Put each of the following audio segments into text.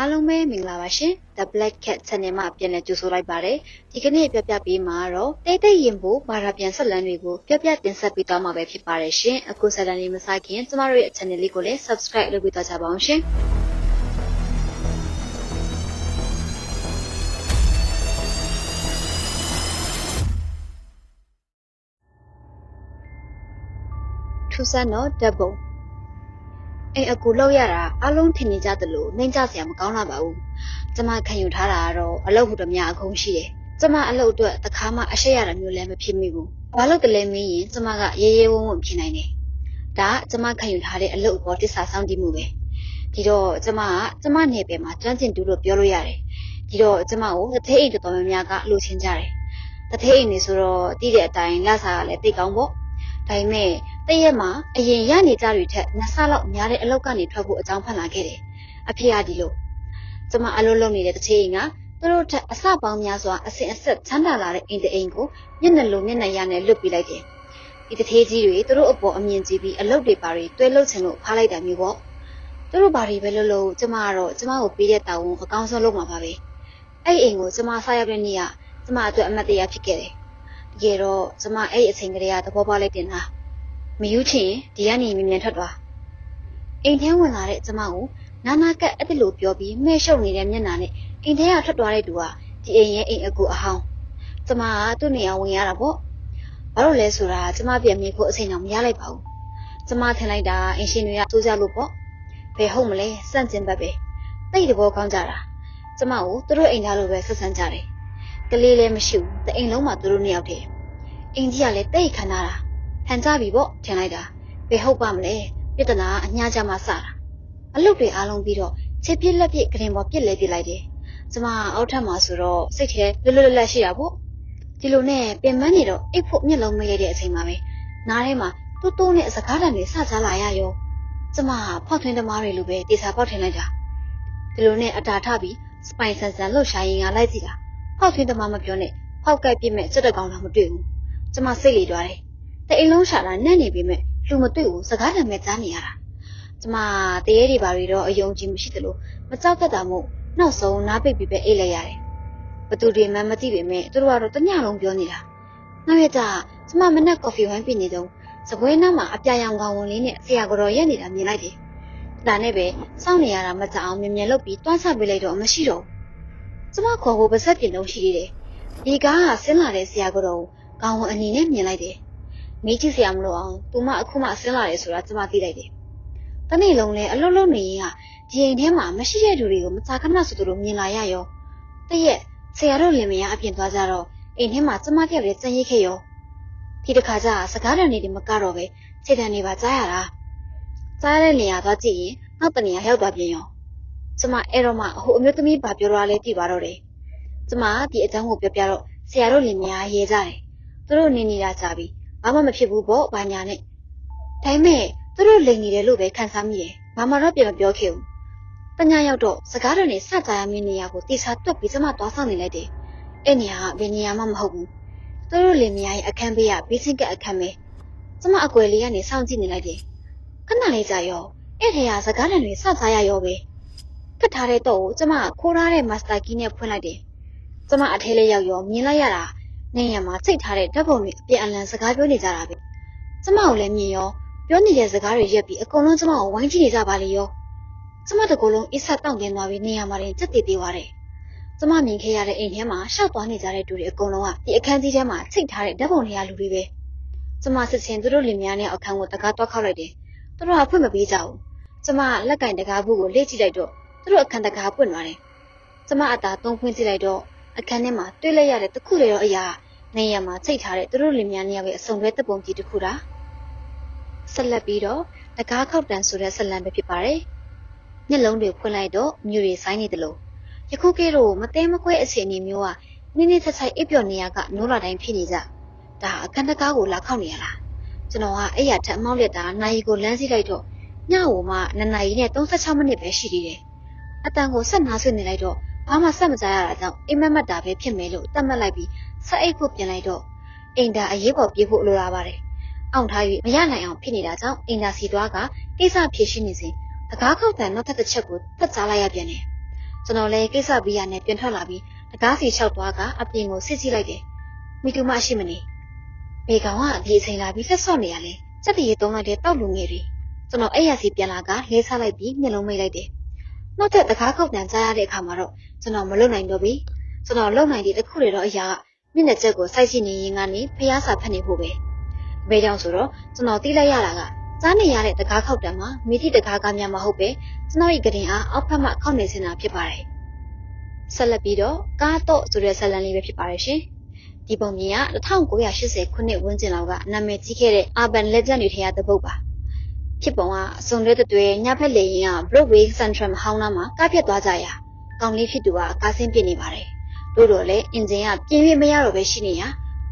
အားလုံးပဲမင်္ဂလာပါရှင် The Black Cat Channel မှာပြန်လည်ကြိုဆိုလိုက်ပါတယ်ဒီကနေ့ပြပြပေးမှာတော့တိတ်တိတ်ရင်ဖို့ဘာသာပြန်ဆက်လန်းတွေကိုပြပြတင်ဆက်ပေးသွားမှာပဲဖြစ်ပါတယ်ရှင်အခုဆက်လန်းလေးမစခင်ကျမတို့ရဲ့ channel လေးကိုလည်း subscribe လုပ်ပေးသွားကြပါအောင်ရှင်ထူးဆန်းတော့ဓာတ်ပုံ အိမ်အကူလောက်ရတာအလုံးထင်နေကြသလိုနှိမ့်ကြစရာမကောင်းလာပါဘူးကျမခံယူထားတာကတော့အလုပ်ဟူတမျှအခုံးရှိတယ်ကျမအလုပ်အတွက်တခါမှအရှက်ရတာမျိုးလည်းမဖြစ်မိဘူးဘာလို့တလဲမင်းရင်ကျမကရေရေဝုန်းဝုန်းဖြစ်နိုင်တယ်ဒါကကျမခံယူထားတဲ့အလုပ်အပေါ်တစ္ဆာဆောင်တည်မှုပဲဒီတော့ကျမကကျမနယ်ပယ်မှာကျွမ်းကျင်တူလို့ပြောလို့ရတယ်ဒီတော့ကျမကိုတထေးအိမ်တော်တော်များများကလိုချင်ကြတယ်တထေးအိမ်နေဆိုတော့တည်တဲ့အတိုင်းလဆာကလည်းသိကောင်းပေါ့ဒါပေမဲ့ တရက်မှာအရင်ရနေကြတွေထက်နှစ်ဆလောက်များတဲ့အလောက်ကနေထွက်ဖို့အကြောင်းဖန်လာခဲ့တယ်အဖေကဒီလိုကျမအလုပ်လုပ်နေတဲ့တချေအိမ်ကသူတို့ထက်အစပေါင်းများစွာအစင်အဆက်ချမ်းသာလာတဲ့အိမ်တအိမ်ကိုမျက်နှာလိုမျက်နှာရနဲ့လွတ်ပြလိုက်တယ်ဒီတထေးကြီးတွေသူတို့အပေါ်အမြင်ကြည့်ပြီးအလုပ်တွေပါတွေတွဲလုပ်ချင်လို့ဖားလိုက်တာမျိုးပေါ့သူတို့ဘာတွေပဲလုပ်လို့ကျမကတော့ကျမကိုပေးတဲ့တာဝန်အကောင်းဆုံးလုပ်မှာပါပဲအဲ့အိမ်ကိုကျမဆားရောက်တဲ့နေ့ကကျမအတွက်အမတ်တရားဖြစ်ခဲ့တယ်တကယ်တော့ကျမအဲ့အချိန်ကလေးကသဘောပေါက်လိုက်တင်လား မယူချင်ဒီကနေမြင်မြန်ထွက်သွားအိမ်ထဲဝင်လာတဲ့ကျမကိုနာနာကက်အဲ့ဒီလိုပြောပြီးမှဲ့ရှုပ်နေတဲ့မျက်နှာနဲ့အိမ်ထဲကထွက်သွားတဲ့သူကဒီအိမ်ရဲ့အိမ်အကူအဟောင်းကျမကသူ့နေရာဝင်ရတာပေါ့ဘာလို့လဲဆိုတာကျမပြန်မြင်ဖို့အချိန်တော့မရလိုက်ပါဘူးကျမထင်လိုက်တာအင်ရှင်တွေကစိုးကြလို့ပေါ့ဘယ်ဟုတ်မလဲစန့်ကျင်ဘက်ပဲတိတ်တဘောကောင်းကြတာကျမကိုသူတို့အိမ်သားလိုပဲဆက်ဆံကြတယ်ကလေးလည်းမရှိဘူးတအိမ်လုံးမှာသူတို့နှစ်ယောက်တည်းအိမ်ကြီးကလည်းတိတ်ခမ်းနာတာ ဟန်ကြပြီပေါ့ထင်လိုက်တာဘယ်ဟုတ်ပါမလဲပြဿနာအညားကြမှာစတာအလုပ်တွေအားလုံးပြီးတော့ခြေပြစ်လက်ပြစ်ကရင်ပေါ်ပြစ်လဲပြစ်လိုက်တယ်ကျမအောက်ထပ်မှာဆိုတော့စိတ်ထဲလွတ်လွတ်လပ်လပ်ရှိတာပေါ့ဒီလိုနဲ့ပင်ပန်းနေတော့အိတ်ဖို့မျက်လုံးမရတဲ့အချိန်မှာပဲနားထဲမှာတူးတူးနဲ့စကားတန်တွေစကြလာရရောကျမဖောက်ထွင်းသမားတွေလိုပဲတေစာပေါက်ထင်လိုက်တာဒီလိုနဲ့အတာထပြီးစပိုင်ဆန်ဆန်လှုပ်ရှားရင်ကလိုက်ကြည့်တာဖောက်ထွင်းသမားမပြောနဲ့ဖောက်ကက်ပြစ်မဲ့စက်တကောင်တော့မတွေ့ဘူးကျမစိတ်လေသွားတယ် တအိမ်လုံးရှာတာနဲ့နေပြီမဲ့လူမတွေ့ဘူးစကားတံမဲ့ကြားနေရတာကျမတရေတွေဘာတွေတော့အယုံကြည်မရှိသလိုမကြောက်တတ်တာမို့နောက်ဆုံးနားပိတ်ပြီးပဲအိတ်လိုက်ရတယ်ဘသူတွေမှမသိပေမဲ့သူတို့ကတော့တညလုံးပြောနေတာနောက်ရက်ကျကျမမနဲ့ကော်ဖီဝိုင်းပြနေတုန်းစပွဲနားမှာအပြာရောင်ကောင်ဝင်လေးနဲ့ဆရာကတော့ရက်နေတာမြင်လိုက်တယ်ဒါနဲ့ပဲစောင့်နေရတာမကြအောင်မြင်မြင်လုပ်ပြီးတွန်းဆပေးလိုက်တော့မရှိတော့ဘူးကျမခေါ်ဖို့ပါဆက်ပြင်တော့ရှိသေးတယ်ဒီကားကဆင်းလာတဲ့ဆရာကတော့ကောင်ဝင်အနေနဲ့မြင်လိုက်တယ် မေးကြည့်စရာမလိုအောင်သူမအခုမှဆင်းလာတယ်ဆိုတာကျမသိလိုက်တယ်။တနေ့လုံးလဲအလွတ်လွတ်နေရင်ကဒီအိမ်ထဲမှာမရှိတဲ့လူတွေကိုမကြာခဏဆိုသလိုမြင်လာရရော။တရက်ဆရာတို့လင်မယားအပြင်သွားကြတော့အိမ်ထဲမှာကျမတယောက်လည်းစံရိတ်ခဲ့ရော။ဒီတစ်ခါကျစကားတန်နေတယ်မကတော့ပဲခြေတံနေပါကြားရတာ။ကြားတဲ့နေရာသွားကြည့်ရင်နောက်တနေရာရောက်သွားပြန်ရော။ကျမအဲ့တော့မှဟိုအမျိုးသမီးဘာပြောရလဲကြည့်ပါတော့တယ်။ကျမဒီအကြောင်းကိုပြောပြတော့ဆရာတို့လင်မယားရေးကြတယ်။သူတို့နေနေတာကြပြီ။ ဘာမှမဖြစ်ဘူးပေါ့ဘာညာနဲ့ဒါပေမဲ့သူတို့လိန်နေတယ်လို့ပဲခံစားမိတယ်ဘာမှတော့ပြန်မပြောခဲ့ဘူးတညရောက်တော့စကားတော်နဲ့စကြရမင်းနေရာကိုတေစာတွက်ပြီးကျမသွားဆောင်နေလိုက်တယ်အဲ့နေရာကဘယ်နေရာမှမဟုတ်ဘူးသူတို့လင်မယားရဲ့အခန်းဘေးကဘေးစင်ကအခန်းပဲကျမအကွယ်လေးကနေစောင့်ကြည့်နေလိုက်တယ်ခဏလေးကြာရောအဲ့ထဲကစကားတန်တွေစကြရရောပဲခတ်ထားတဲ့တော့ကိုကျမခိုးထားတဲ့မတ်စတာကီးနဲ့ဖွင့်လိုက်တယ်ကျမအထဲလေးရောက်ရောမြင်လိုက်ရတာ နေရမှာစိတ်ထားတဲ့ဓာတ်ပုံတွေအပြန်အလှန်စကားပြောနေကြတာပဲကျမကိုလည်းမြင်ရောပြောနေတဲ့စကားတွေရက်ပြီးအကုန်လုံးကျမကိုဝိုင်းကြည့်နေကြပါလေရောကျမတကူလုံးအစ်ဆက်တောင့်တင်းသွားပြီးနေရာမှာတင်စက်တည်သေးသွားတယ်ကျမမြင်ခဲ့ရတဲ့အိမ်ထဲမှာရှောက်သွားနေကြတဲ့တူတွေအကုန်လုံးကဒီအခန်းကြီးထဲမှာချိတ်ထားတဲ့ဓာတ်ပုံတွေကလူတွေပဲကျမစစ်ချင်းသူတို့လင်မယားနဲ့အခန်းကိုတကားတွားခောက်လိုက်တယ်သူတို့ကဖွင့်မပေးကြဘူးကျမလက်ကင်တကားဘူးကိုလေ့ကြည့်လိုက်တော့သူတို့အခန်းတကားပွင့်သွားတယ်ကျမအသာသုံးဖွင့်ကြည့်လိုက်တော့ အခန်းထဲမှာတွေ့လိုက်ရတဲ့တခုလေတော့အရာနေရမှာချိတ်ထားတဲ့သူတို့လင်မယားနှစ်ယောက်ရဲ့အစုံတွဲတပ်ပုံကြီးတစ်ခုတာဆက်လက်ပြီးတော့တကားခောက်တန်ဆိုတဲ့ဆက်လံပဲဖြစ်ပါတယ်မျက်လုံးတွေဖွင့်လိုက်တော့မြူတွေဆိုင်နေတယ်လို့ယခုကဲတော့မသေးမခွဲအခြေအနေမျိုးကနင်းနေဆက်ဆိုင်အိပ်ပျော်နေရကနိုးလာတိုင်းဖြစ်နေကြဒါအခန်းတကားကိုလာခောက်နေရလားကျွန်တော်ကအဲ့ရထက်အမောက်လက်တာနိုင်ကိုလမ်းစီးလိုက်တော့ညဝမှ2နာရီနဲ့36မိနစ်ပဲရှိသေးတယ်အတန်ကိုဆက်နာဆွနေလိုက်တော့ ဘာမှဆက်မကြရတာကြောင့်အိမ်မက်မက်တာပဲဖြစ်မယ်လို့တတ်မှတ်လိုက်ပြီးဆက်အိတ်ဖို့ပြင်လိုက်တော့အိမ်သာအရေးပေါ်ပြေးဖို့လိုလာပါတယ်။အောင်ထား၍မရနိုင်အောင်ဖြစ်နေတာကြောင့်အိမ်သာစီသွားကကိစ္စဖြေရှင်းနေစဉ်တကားခောက်တန်နောက်ထပ်တစ်ချက်ကိုဖတ်ကြားလိုက်ရပြန်တယ်။ကျွန်တော်လည်းကိစ္စပြီးရနဲ့ပြန်ထွက်လာပြီးတကားစီလျှောက်သွားကအပြင်ကိုစစ်ကြည့်လိုက်တယ်မိတူမရှိမနေဘေကောင်ကဒီအချိန်လာပြီးလက်ဆော့နေရလဲစက်တရေသုံးလိုက်တဲ့တောက်လူငယ်တွေကျွန်တော်အဲ့ရစီပြန်လာကလဲစားလိုက်ပြီးမျက်လုံးမိတ်လိုက်တယ်နောက်ထပ်တကားခုတ်တန်ကြားရတဲ့အခါမှာတော့ ကျွန်တော်မလုံနိုင်တော့ဘူးကျွန်တော်လုံနိုင်တဲ့တခုတွေတော့အရာကမျက်နှာချက်ကိုစိုက်ရှိနေရင်ကနေဖျားစာဖတ်နေဖို့ပဲဘယ်ကြောင့်ဆိုတော့ကျွန်တော်သိလိုက်ရတာကစားနေရတဲ့တကားခောက်တံမှာမိတိတကားကများမဟုတ်ပဲကျွန်တော်၏ကတင်အားအောက်ဖက်မှခောက်နေစင်တာဖြစ်ပါတယ်ဆက်လက်ပြီးတော့ကားတော့ဆိုတဲ့ဇာတ်လမ်းလေးပဲဖြစ်ပါတယ်ရှင်ဒီပုံမြင်က1980ခုနှစ်ဝန်းကျင်လောက်ကနာမည်ကြီးခဲ့တဲ့ Urban Legend တွေထဲကတစ်ပုဒ်ပါဖြစ်ပုံကအစုံတွဲတွဲညဖက်လေရင်က Broadway Central ဟောင်းနာမှာကားပြတ်သွားကြရာ ကောင်လေးဖြစ်သူကကားဆင်းပြစ်နေပါတယ်တို့တော့လေအင်ဂျင်ကပြင်းပြမရတော့ပဲရှိနေရ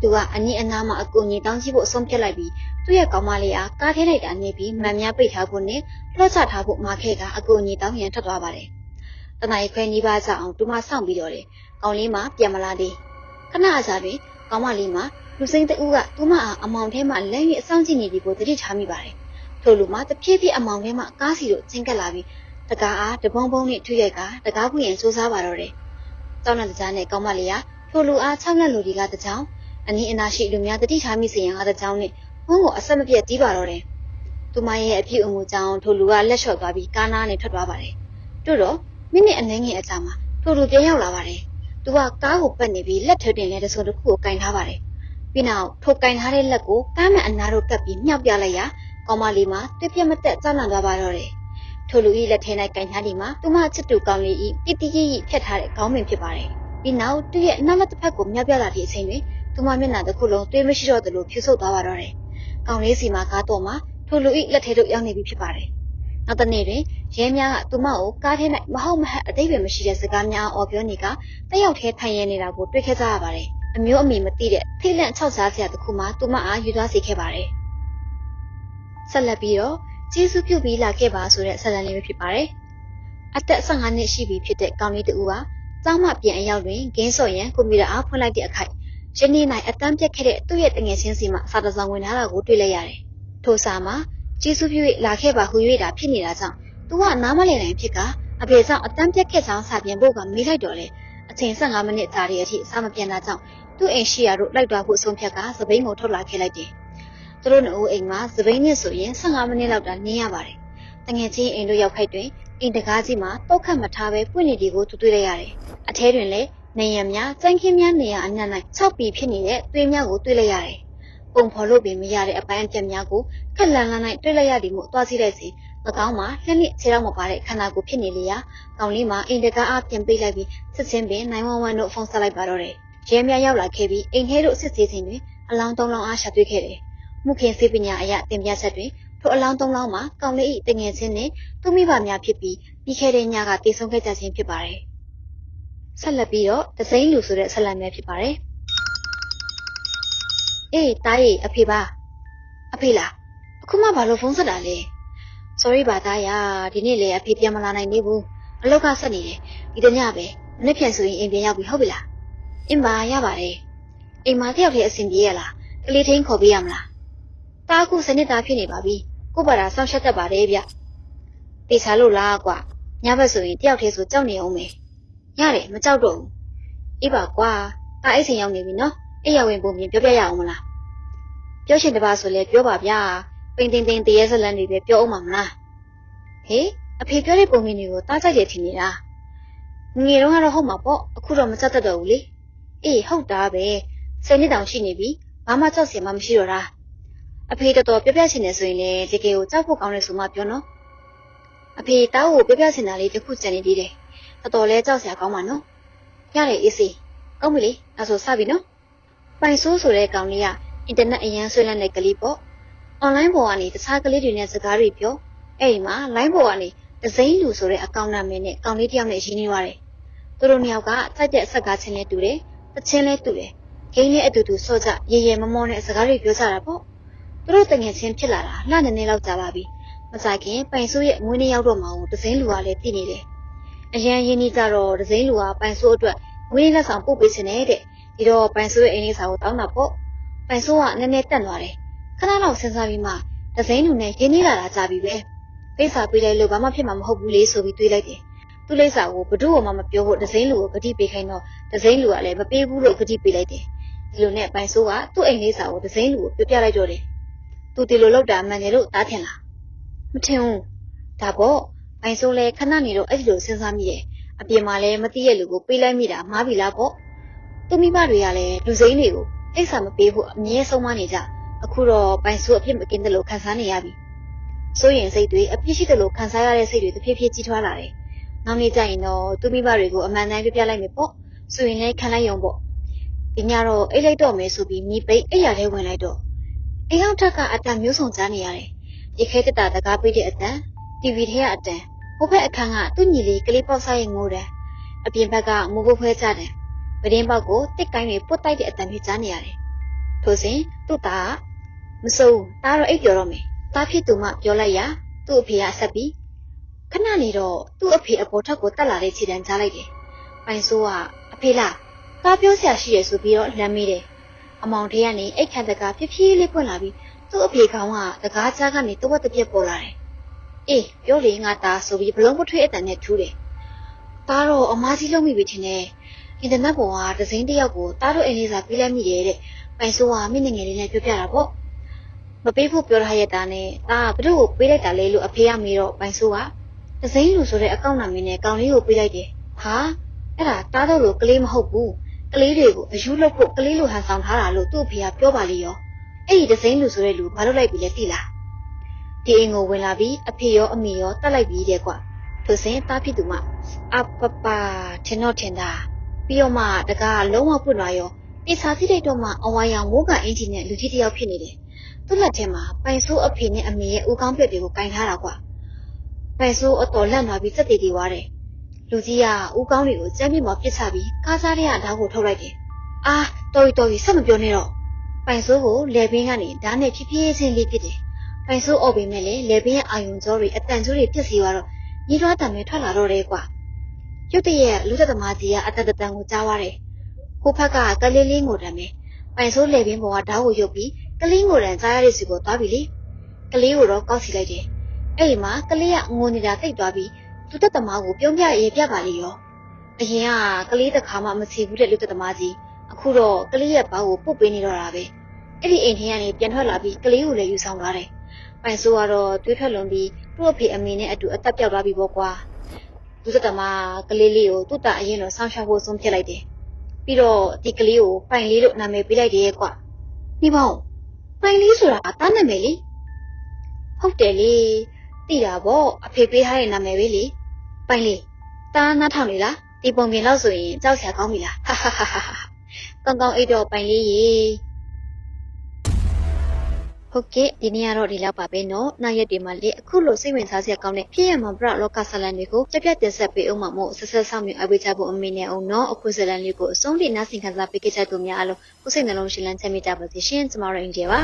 သူကအနည်းအနားမှာအကူအညီတောင်းကြည့်ဖို့အဆုံးဖြတ်လိုက်ပြီးသူ့ရဲ့ကောင်မလေးအားကားထဲလိုက်တာနေပြီးမန်များပိတ်ထားဖို့နဲ့လှော့ချထားဖို့မာခဲ့ကအကူအညီတောင်းရန်ထွက်သွားပါတယ်။တနင်္လာခွဲနီးပါးကြအောင်သူမစောင့်ပြီးတော့တယ်။ကောင်လေးမှပြန်မလာသေး။ခဏအကြာတွင်ကောင်မလေးမှလူစိမ့်တဦးကသူမအားအမောင်ထဲမှလမ်း၍အဆောင်ကြည့်နေသည်ကိုသတိထားမိပါတယ်။ထို့လူမှတဖြည်းဖြည်းအမောင်ထဲမှကားစီတို့ကျင်းကပ်လာပြီး တကားအားတပုံပုံနဲ့ထွေးရိုက်ကတကားပွင့်ရင်စူးစားပါတော့တယ်။တောင်းတဲ့ကြားနဲ့ကောင်မလေးကထိုလူအား၆လက်လူဒီကတကြောင်အနည်းအနာရှိလူများတတိထားမိစေရန်အားတကြောင်နဲ့ဝန်းကိုအဆက်မပြတ်တီးပါတော့တယ်။သူမရဲ့အဖြစ်အမှုကြောင့်ထိုလူကလက်လျှော့သွားပြီးကားနားနဲ့ထွက်သွားပါတယ်။တို့တော့မိနစ်အနည်းငယ်အကြာမှာထိုလူပြန်ရောက်လာပါတယ်။သူကကားကိုပတ်နေပြီးလက်ထတင်တဲ့တစုံတစ်ခုကိုကင်ထားပါတယ်။ပြီးနောက်ထိုကင်ထားတဲ့လက်ကိုကားမအနာတို့ကပ်ပြီးမြှောက်ပြလိုက်ရာကောင်မလေးမှတွေ့ပြတ်မတက်ကြောက်လန့်သွားပါတော့တယ်။ ထိုလူဤလက်ထဲ၌ကင်ထားဒီမှာသူမချစ်တူကောင်လေးဤတိတိကျကျဖြတ်ထားတဲ့ခေါင်းပင်ဖြစ်ပါတယ်။ပြီးနောက်သူ့ရဲ့နောက်လက်တစ်ဖက်ကိုမြှောက်ပြလာတဲ့အချိန်တွင်သူမမျက်နှာတစ်ခုလုံးတွေးမရှိတော့သလိုဖြူဆုပ်သွားပါတော့တယ်။ကောင်လေးစီမှာကားတော့မှထိုလူဤလက်ထဲသို့ရောက်နေပြီဖြစ်ပါတယ်။နောက်တစ်နေ့တွင်ရဲများကသူမကိုကားထဲ၌မဟုတ်မဟတ်အတိတ်ပဲမရှိတဲ့စကားများအော်ပြောနေကတက်ရောက်ထဲထိုင်ရနေတာကိုတွေ့ခဲ့ကြရပါတယ်။အမျိုးအမည်မသိတဲ့ထိတ်လန့်ခြောက်စားစရာတစ်ခုမှသူမအားယူသွားစေခဲ့ပါတယ်။ဆက်လက်ပြီးတော့ ကျေးဇူးပြုပြီးလာခဲ့ပါဆိုတဲ့ဆက်လန်လေးပဲဖြစ်ပါတယ်။အသက်15နှစ်ရှိပြီဖြစ်တဲ့ကောင်လေးတူကကျောင်းမှပြန်အရောက်တွင်ဂင်းစော့ရန်ကွန်ပျူတာအားဖွင့်လိုက်တဲ့အခိုက်ယနေ့၌အတန်းပြက်ခဲ့တဲ့သူ့ရဲ့တငယ်ချင်းစီမှစာတစောင်ဝင်လာတာကိုတွေ့လိုက်ရတယ်။ထိုစာမှာကျေးဇူးပြု၍လာခဲ့ပါဟူ၍တာဖြစ်နေတာကြောင့်သူကနားမလည်နိုင်ဖြစ်ကအဖေဆောင်အတန်းပြက်ခဲ့ကြောင်းစာပြန်ဖို့ကမေးလိုက်တော့လေအချိန်15မိနစ်ကြာတဲ့အထိစာမပြန်တာကြောင့်သူ့အိမ်ရှိရာတို့လိုက်သွားဖို့အဆုံးဖြတ်ကသပိန်ကိုထုတ်လာခဲ့လိုက်တယ်။ သူတို့နှစ်ဦးအိမ်မှာသပိန်နဲ့ဆိုရင်15မိနစ်လောက်တာနင်းရပါတယ်။တငယ်ချင်းအိမ်တို့ရောက်ခိုက်တွင်အိမ်တကားကြီးမှာတောက်ခတ်မထားပဲပွင့်နေဒီကိုသူတွေ့လိုက်ရတယ်။အထဲတွင်လည်းနေရများစမ်းခင်းများနေရအနှံ့၌6ပီဖြစ်နေတဲ့သွေးများကိုတွေ့လိုက်ရတယ်။ပုံဖော်လို့ပင်မရတဲ့အပိုင်းအပြတ်များကိုခက်လန်လန်၌တွေ့လိုက်ရသည်မို့သွားစီလိုက်စီ၎င်းမှာလက်နစ်ခြေထောက်မပါတဲ့ခန္ဓာကိုယ်ဖြစ်နေလေရာကောင်လေးမှာအိမ်တကားအားပြန်ပိတ်လိုက်ပြီးစစ်ချင်းပင်911တို့ဖုန်းဆက်လိုက်ပါတော့တယ်။ရဲများရောက်လာခဲ့ပြီးအိမ်ထဲတို့စစ်ဆေးခြင်းတွင်အလောင်းသုံးလောင်းအားရှာတွေ့ခဲ့တယ်။ မှုခင်စေပညာအရတင်ပြချက်တွင်ထိုအလောင်းသုံးလောင်းမှာကောင်လေး၏တငယ်ချင်းနှင့်သူမိဘများဖြစ်ပြီးပြီးခဲ့တဲ့ညကတည်ဆုံခဲ့ကြခြင်းဖြစ်ပါတယ်။ဆက်လက်ပြီးတော့ဒစိမ့်လူဆိုတဲ့ဆက်လက်များဖြစ်ပါတယ်။အေးတားရီအဖေပါအဖေလားအခုမှဘာလို့ဖုန်းဆက်တာလဲ sorry ပါသားရဒီနေ့လေအဖေပြန်မလာနိုင်သေးဘူးအလောက်ကဆက်နေတယ်ဒီတညပဲမနေ့ပြန်ဆိုရင်အိမ်ပြန်ရောက်ပြီဟုတ်ပြီလားအင်းပါရပါတယ်အိမ်မှာတယောက်တည်းအဆင်ပြေရလားကလေးထင်းခေါ်ပေးရမလား တားအခုစနစ်သားဖြစ်နေပါပြီကို့ဘာသာစောင့်ရှက်တတ်ပါတယ်ဗျတေချာလို့လားကွာညဘက်ဆိုရင်တယောက်တည်းဆိုကြောက်နေအောင်မယ်ရတယ်မကြောက်တော့ဘူးအေးပါကွာဒါအိတ်ဆင်ရောက်နေပြီနော်အိတ်ရဝင်ပုံပြင်ပြောပြရအောင်မလားပြောရှင်တပါဆိုလဲပြောပါဗျာပိန်တင်တင်တရေဇလန်တွေပဲပြောအောင်မလားဟေးအဖေပြောတဲ့ပုံပြင်တွေကိုတားကြိုက်တယ်ထင်နေတာငယ်တော့ကတော့ဟုတ်မှာပေါ့အခုတော့မကြောက်တတ်တော့ဘူးလေအေးဟုတ်တာပဲဆယ်နှစ်တောင်ရှိနေပြီဘာမှကြောက်စရာမှမရှိတော့တာ အဖေတော်တော်ပြောပြချင်တယ်ဆိုရင်လေတကယ်ကိုကြောက်ဖို့ကောင်းတယ်ဆိုမှပြောနော်အဖေတောက်ကိုပြောပြချင်တာလေးတစ်ခုကြံနေသေးတယ်တော်တော်လဲကြောက်စရာကောင်းပါနော်ရတယ်အေးစေးကောင်းပြီလေအဲဆိုစပြီနော်ပိုင်ဆိုးဆိုတဲ့ကောင်လေးကအင်တာနက်အရန်ဆွဲလန်းတဲ့ကလေးပေါ့အွန်လိုင်းပေါ်ကနေတခြားကလေးတွေနဲ့စကားတွေပြောအဲ့ဒီမှာ line ပေါ်ကနေဒဇိမ့်လူဆိုတဲ့အကောင့်နာမည်နဲ့ကောင်လေးတယောက်နဲ့ရင်းနှီးသွားတယ်သူတို့နှစ်ယောက်ကစိုက်တဲ့အဆက်ကားချင်းနဲ့တူတယ်တချင်းလဲတူတယ်ဂိမ်းနဲ့အတူတူဆော့ကြရေရေမမောနဲ့စကားတွေပြောကြတာပေါ့ သူတို့တငယ်ချင်းဖြစ်လာတာလှနေနေလောက်ကြာပါပြီမဆိုင်ခင်ပိုင်ဆိုးရဲ့မွေးနေ့ရောက်တော့မှဒဇိမ့်လူကလည်းတည်နေတယ်အရန်ရင်းနှီးကြတော့ဒဇိန်လူကပိုင်ဆိုးအတွက်ဝင်းလက်ဆောင်ပို့ပေးခြင်းနဲ့တဲ့ဒီတော့ပိုင်ဆိုးရဲ့အင်းလေးစာကိုတောင်းတာပေါ့ပိုင်ဆိုးကနည်းနည်းတက်သွားတယ်ခဏလောက်စဉ်းစားပြီးမှဒဇိန်လူနဲ့ရင်းနှီးလာတာကြာပြီပဲပိတ်စာပေးလိုက်လို့ဘာမှဖြစ်မှာမဟုတ်ဘူးလေဆိုပြီးတွေးလိုက်တယ်သူ့လိပ်စာကိုဘဒု့မှမပြောဖို့ဒစိမ့်လူကိုဂတိပေးခိုင်းတော့ဒစိမ့်လူကလည်းမပေးဘူးလို့ဂတိပေးလိုက်တယ်ဒီလိုနဲ့ပိုင်ဆိုးကသူ့အိမ်လိပ်စာကိုဒစိမ့်လူကိုပြောပြလိုက်တော့တယ် သူဒီလိုလောက်တာမှန်တယ်လို့တားထင်လားမထင်ဘူးဒါပေါ့ပိုင်ဆိုးလည်းခဏနေတော့အဲ့ဒီလိုစဉ်းစားမိတယ်အပြင်မှာလည်းမသိရဲ့လူကိုပေးလိုက်မိတာမှားပြီလားပေါ့သူမိမတွေကလည်းလူစိမ့်တွေကိုလိပ်စာမပေးဖို့အမြဲဆုံးမနေကြအခုတော့ပိုင်ဆိုးအဖြစ်မကင်းတယ်လို့ခံစားနေရပြီစိုးရင်စိတ်တွေအပြစ်ရှိတယ်လို့ခံစားရတဲ့စိတ်တွေတဖြည်းဖြည်းကြီးထွားလာတယ်နောက်နေ့ကျရင်တော့သူမိဘတွေကိုအမှန်တမ်းပြပြလိုက်မယ်ပေါ့ဆိုရင်လည်းခံလိုက်ရုံပေါ့ဒီညတော့အိတ်လိုက်တော့မယ်ဆိုပြီးမိပိတ်အိယာထဲဝင်လိုက်တော့ အိမ်အောင်ထက်ကအတန်မျိုးစုံကြားနေရတယ်ရေခဲတက်တာတကားပေးတဲ့အတန် TV ထဲကအတန်ဟိုဘက်အခန်းကသူ့ညီလေးကလေးပေါက်စားရဲ့ငိုတယ်အပြင်ဘက်ကမူဖို့ဖွဲကြတယ်ပဒင်းပေါက်ကိုတစ်ကိုင်းတွေပုတ်တိုက်တဲ့အတန်တွေကြားနေရတယ်ထို့စဉ်သူ့သားကမစိုးတားတော့အိတ်ပြောတော့မယ်တားဖြစ်သူမှပြောလိုက်ရသူ့အဖေကဆက်ပြီးခဏနေတော့သူ့အဖေအပေါ်ထက်ကိုတက်လာတဲ့ခြေတန်းကြားလိုက်တယ်။ပိုင်ဆိုးကအဖေလားကားပြောစရာရှိရဆိုပြီးတော့လမ်းမေးတယ်။ အမောင်ထဲကနေအိတ်ခန့်တကားဖြည်းဖြည်းလေးပွင့်လာပြီးသူ့အဖေကောင်းကတကားကြားကနေတဝက်တစ်ပြက်ပေါ်လာတယ်။အေးပြောလေငါသားဆိုပြီးဘလုံးပထွေးအတန်နဲ့ထူးတယ်။သားတော့အမားကြီးလုံးမိပြီထင်တယ်။အင်တာနက်ပေါ်ကဒဇင်းတစ်ယောက်ကိုသားတို့အိမ်လေးစာပေးလိုက်မိတယ်တဲ့။ပိုင်ဆိုးကမိနေငယ်လေးနဲ့ပြောပြတာပေါ့။မပေးဖို့ပြောထားရတဲ့သားနဲ့သားကဘလို့ကိုပေးလိုက်တာလဲလို့အဖေကမေးတော့ပိုင်ဆိုးကဒဇိန်းလူဆိုတဲ့အကောင့်နာမည်နဲ့ကောင်လေးကိုပေးလိုက်တယ်။ဟာအဲ့ဒါတားတော့လို့ကလေးမဟုတ်ဘူး။ ကလေးတွေကိုအယူလုပ်ဖို့ကလေးလိုဟန်ဆောင်ထားတာလို့သူ့အဖေကပြောပါလေရော။အဲ့ဒီဒဇိန်းလူဆိုတဲ့လူဘာလို့လိုက်ပြီလဲသိလား။ဒီအိမ်ကိုဝင်လာပြီးအဖေရောအမေရောတတ်လိုက်ပြီးတဲ့ကွ။သူစင်တားဖြစ်သူမအပပထင်တော့ထင်တာပြီးတော့မှတကားလုံးဝပွတ်လာရောတေစာစီလိုက်တော့မှအဝါရောင်မိုးကအင်ဂျင်နဲ့လူကြီးတစ်ယောက်ဖြစ်နေတယ်။သူ့လက်ထဲမှာပိုင်ဆိုးအဖေနဲ့အမေရဲ့ဦးကောင်းပြက်တွေကိုကင်ထားတာကွ။ပိုင်ဆိုးအတော်လန့်သွားပြီးစက်တီတီွားတယ်။ လူကြီးကဦးကောင်းတွေကိုကြမ်းပြစ်မှာပစ်ချပြီးကားစားတဲ့ကဓာတ်ကိုထုတ်လိုက်တယ်။အာတော်ပြီတော်ပြီဆက်မပြောနဲ့တော့။ပိုင်ဆိုးကိုလေဘင်းကနေဓာတ်နဲ့ဖြည်းဖြည်းချင်းလေးပစ်တယ်။ပိုင်ဆိုးអော်ပေမဲ့လည်းလေဘင်းရဲ့အာယုံကြောတွေအတန်ကျိုးတွေပြစ်စီသွားတော့ညီတော်တံပဲထွက်လာတော့တယ်ကွာ။ရုတ်တရက်လူသက်သမားကြီးကအတန်တန်ကိုကြားသွားတယ်။ဟိုဘက်ကကလေးလေးငိုတံပဲ။ပိုင်ဆိုးလေဘင်းပေါ်ကဓာတ်ကိုရုပ်ပြီးကလေးငိုတံကြားရတဲ့စီကိုသွားပြီလေ။ကလေးကိုတော့ကောက်စီလိုက်တယ်။အဲ့ဒီမှာကလေးကငိုနေတာတိတ်သွားပြီး လူသက်သမားကိုပြုံးပြရေးပြပါလေရောအရင်ကကလေးတစ်ခါမှမစီဘူးတဲ့လူသက်သမားကြီးအခုတော့ကလေးရဲ့ဘောက်ကိုပုတ်ပေးနေတော့တာပဲအဲ့ဒီအိမ်ထင်းကနေပြန်ထွက်လာပြီးကလေးကိုလည်းယူဆောင်သွားတယ်ပိုင်ဆိုးကတော့တွေးထွက်လွန်ပြီးသူ့အဖေအမေနဲ့အတူအသက်ပြောက်သွားပြီပေါ့ကွာလူသက်သမားကလေးလေးကိုသူ့တာအရင်တော့ဆောင်းရှောက်ဖို့ဆုံးဖြတ်လိုက်တယ်ပြီးတော့ဒီကလေးကိုပိုင်လေးလို့နာမည်ပေးလိုက်တယ်ရဲ့ကွာဒီပေါ့ပိုင်လေးဆိုတာတားနာမည်လေဟုတ်တယ်လေ သိတာပေါ့အဖေပေးထားတဲ့နာမည်ပဲလေပိုင်လေးတားနားထောင်လေလားဒီပုံပြင်လောက်ဆိုရင်ကြောက်စရာကောင်းပြီလားဟာဟာဟာဟာကောင်းကောင်းအိတ်တော့ပိုင်လေးရေဟုတ်ကဲ့ဒီနေ့ကတော့ဒီလောက်ပါပဲเนาะနောက်ရက်ဒီမှာလေအခုလိုစိတ်ဝင်စားစရာကောင်းတဲ့ဖြစ်ရမှာပြလောကဆလန်တွေကိုပြပြတင်ဆက်ပေးအောင်မှာမို့ဆက်ဆက်ဆောင်မြအဝေးချဖို့အမေနဲ့အောင်เนาะအခုဇလန်လေးကိုအဆုံးထိနားဆင်ခံစားပေးကြတဲ့သူများအားလုံးကိုယ်စိတ်နှလုံးရှင်လန်းချမ်းမြေ့ကြပါစေရှင်ကျမတို့အိန္ဒိယပါ